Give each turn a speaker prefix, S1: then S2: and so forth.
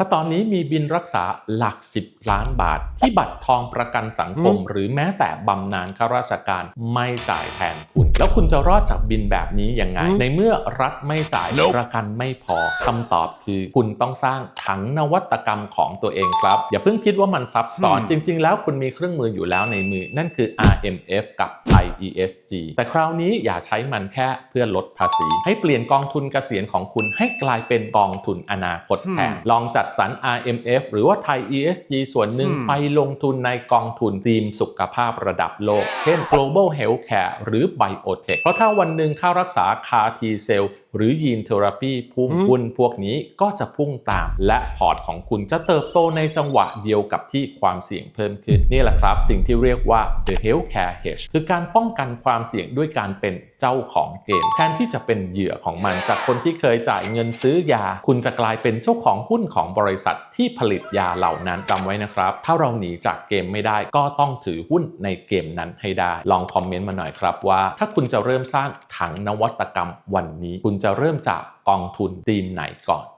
S1: ถ้าตอนนี้มีบินรักษาหลัก 10 ล้านบาท ที่บัตรทองประกันสังคม หรือแม้แต่บำนาญข้าราชการไม่จ่ายแทนคุณ แล้วคุณจะรอดจากบินแบบนี้ยังไง ในเมื่อรัฐไม่จ่าย
S2: Nope
S1: ประกันไม่พอคำตอบคือคุณต้องสร้างถังนวัตกรรมของตัวเองครับ อย่าเพิ่งคิดว่ามันซับซ้อน
S2: อืม
S1: จริง ๆ แล้วคุณมีเครื่องมืออยู่แล้วในมือนั่นคือ RMF กับ Thai ESG แต่คราวนี้อย่าใช้มันแค่เพื่อลดภาษี ให้เปลี่ยนกองทุนเกษียณของคุณให้กลายเป็นกองทุนอนาคตแทนลองจัดสรร RMF หรือว่า Thai ESG ส่วนหนึ่ง
S2: อืม
S1: ไปลงทุนในกองทุนทีมสุขภาพระดับโลก เช่น global healthcare หรือ biotech เพราะถ้าวันหนึ่งค่ารักษา CAR T cell หรือยีนเทอราปีพุ่ง
S2: อืม
S1: หุ้นพวกนี้ก็จะพุ่งตาม และพอร์ตของคุณจะเติบโตในจังหวะเดียวกับที่ความเสี่ยงเพิ่มขึ้น นี่แหละครับ สิ่งที่เรียกว่า the healthcare hedge คือการป้องกันความเสี่ยงด้วยการเป็นเจ้าของเกม แทนที่จะเป็นเหยื่อของมันจากคนที่เคยจ่ายเงินซื้อยา คุณจะกลายเป็นเจ้าของหุ้นของบริษัทที่ผลิตยาเหล่านั้นจำไว้นะครับ ถ้าเราหนีจากเกมไม่ได้ก็ต้องถือหุ้นในเกมนั้นให้ได้ ลองคอมเมนต์มาหน่อยครับว่า ถ้าคุณจะเริ่มสร้างถังนวัตกรรมวันนี้ คุณจะะเริ่มจากกองทุนธีมไหนก่อน